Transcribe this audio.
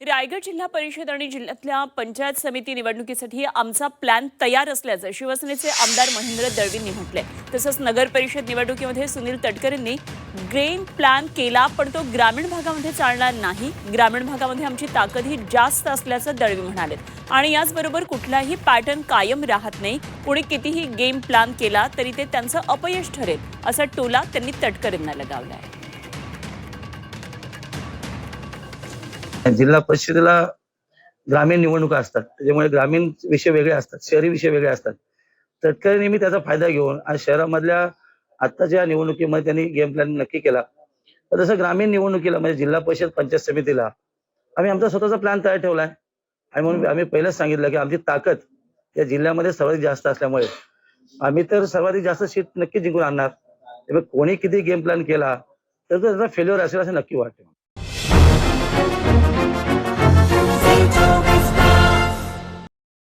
रायगड जिल्हा परिषद आणि जिल्ह्यातल्या पंचायत समिती निवडणुकीसाठी आमचा प्लॅन तयार असल्याचं शिवसेनेचे आमदार महेंद्र दळवींनी म्हटलंय. तसंच नगर परिषद निवडणुकीमध्ये सुनील तटकरेंनी ग्रेन प्लॅन केला पण तो ग्रामीण भागामध्ये चालणार नाही. ग्रामीण भागामध्ये आमची ताकद ही जास्त असल्याचं दळवी म्हणाले. आणि याचबरोबर कुठलाही पॅटर्न कायम राहत नाही. कोणी कितीही गेम प्लॅन केला तरी ते त्यांचं अपयश ठरेल असा टोला त्यांनी तटकरेंना लगावलाय. जिल्हा परिषदेला ग्रामीण निवडणुका असतात. त्याच्यामुळे ग्रामीण विषय वेगळे असतात शहरी विषय वेगळे असतात. तटकरे नेहमी त्याचा फायदा घेऊन आज शहरामधल्या आत्ताच्या निवडणुकीमध्ये त्यांनी गेम प्लॅन नक्की केला. तर तसं ग्रामीण निवडणुकीला म्हणजे जिल्हा परिषद पंचायत समितीला आम्ही आमचा स्वतःचा प्लॅन तयार ठेवलाय. आणि म्हणून आम्ही पहिलेच सांगितलं की आमची ताकद या जिल्ह्यामध्ये सर्वाधिक जास्त असल्यामुळे आम्ही तर सर्वाधिक जास्त सीट नक्की जिंकून आणणार. त्यामुळे कोणी किती गेम प्लॅन केला तर त्याचा फेल्युअर असेल असं नक्की वाटतं.